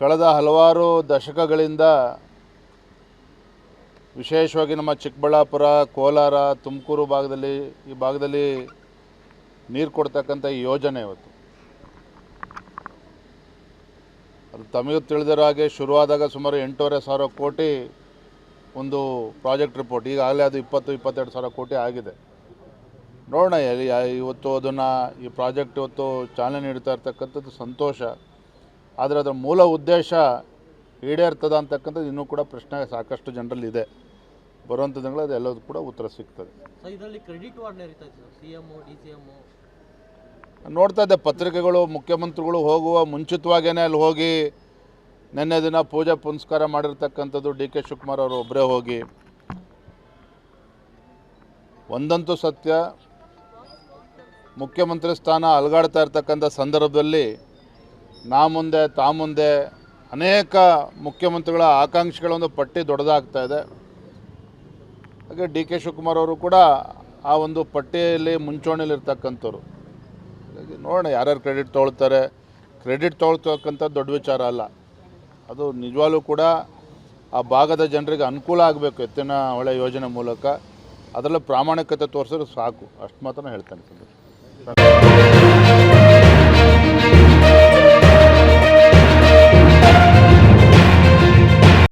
ಕಳೆದ ಹಲವಾರು ದಶಕಗಳಿಂದ ವಿಶೇಷವಾಗಿ ನಮ್ಮ ಚಿಕ್ಕಬಳ್ಳಾಪುರ, ಕೋಲಾರ, ತುಮಕೂರು ಭಾಗದಲ್ಲಿ, ಈ ಭಾಗದಲ್ಲಿ ನೀರು ಕೊಡ್ತಕ್ಕಂಥ ಈ ಯೋಜನೆ ಇವತ್ತು. ಅದು ತಮಗೂ ತಿಳಿದಿರೋ ಹಾಗೆ ಶುರುವಾದಾಗ ಸುಮಾರು ಎಂಟೂವರೆ ಸಾವಿರ ಕೋಟಿ ಒಂದು ಪ್ರಾಜೆಕ್ಟ್ ರಿಪೋರ್ಟ್, ಈಗಾಗಲೇ ಅದು ಇಪ್ಪತ್ತು, ಇಪ್ಪತ್ತೆರಡು ಸಾವಿರ ಕೋಟಿ ಆಗಿದೆ. ನೋಡೋಣ ಎಲ್ಲಿ- ಇವತ್ತು ಅದನ್ನು ಈ ಪ್ರಾಜೆಕ್ಟ್ ಇವತ್ತು ಚಾಲನೆ ನೀಡ್ತಾ ಇರ್ತಕ್ಕಂಥದ್ದು ಸಂತೋಷ. ಆದರೆ ಅದರ ಮೂಲ ಉದ್ದೇಶ ಈಡೇರ್ತದ ಅಂತಕ್ಕಂಥದ್ದು ಇನ್ನೂ ಕೂಡ ಪ್ರಶ್ನೆ ಸಾಕಷ್ಟು ಜನರಲ್ಲಿ ಇದೆ ಬರುವಂಥ ದಿನಗಳು ಅದು ಎಲ್ಲದೂ ಕೂಡ ಉತ್ತರ ಸಿಗ್ತದೆ. ನೋಡ್ತಾ ಇದ್ದೆ ಪತ್ರಿಕೆಗಳು ಮುಖ್ಯಮಂತ್ರಿಗಳು ಹೋಗುವ ಮುಂಚಿತವಾಗೇನೆ ಅಲ್ಲಿ ಹೋಗಿ ನಿನ್ನೆ ದಿನ ಪೂಜೆ ಪುನಸ್ಕಾರ ಮಾಡಿರ್ತಕ್ಕಂಥದ್ದು ಡಿ ಕೆ ಶಿವಕುಮಾರ್ ಅವರು ಒಬ್ಬರೇ ಹೋಗಿ. ಒಂದಂತೂ ಸತ್ಯ ಮುಖ್ಯಮಂತ್ರಿ ಸ್ಥಾನ ಅಲುಗಾಡ್ತಾ ಇರ್ತಕ್ಕಂಥ ಸಂದರ್ಭದಲ್ಲಿ ನಾ ಮುಂದೆ, ತಾ ಮುಂದೆ ಅನೇಕ ಮುಖ್ಯಮಂತ್ರಿಗಳ ಆಕಾಂಕ್ಷೆಗಳ ಒಂದು ಪಟ್ಟಿ ದೊಡ್ಡದಾಗ್ತಾ ಇದೆ. ಹಾಗೆ ಡಿ ಕೆ ಶಿವಕುಮಾರ್ ಅವರು ಕೂಡ ಆ ಒಂದು ಪಟ್ಟಿಯಲ್ಲಿ ಮುಂಚೂಣಿಲಿರ್ತಕ್ಕಂಥವ್ರು ಹಾಗಾಗಿ ನೋಡೋಣ ಯಾರ್ಯಾರು ಕ್ರೆಡಿಟ್ ತೊಗೊಳ್ತಾರೆ. ಕ್ರೆಡಿಟ್ ತೊಗೊಳ್ತಕ್ಕಂಥ ದೊಡ್ಡ ವಿಚಾರ ಅಲ್ಲ. ಅದು ನಿಜವಾಗ್ಲೂ ಕೂಡ ಆ ಭಾಗದ ಜನರಿಗೆ ಅನುಕೂಲ ಆಗಬೇಕು ಎತ್ತಿನ ಹೊಳೆ ಯೋಜನೆ ಮೂಲಕ. ಅದರಲ್ಲೂ ಪ್ರಾಮಾಣಿಕತೆ ತೋರಿಸಿದ್ರೆ ಸಾಕು. ಅಷ್ಟು ಮಾತ್ರ ಹೇಳ್ತೇನೆ. ಸಂತೋಷ್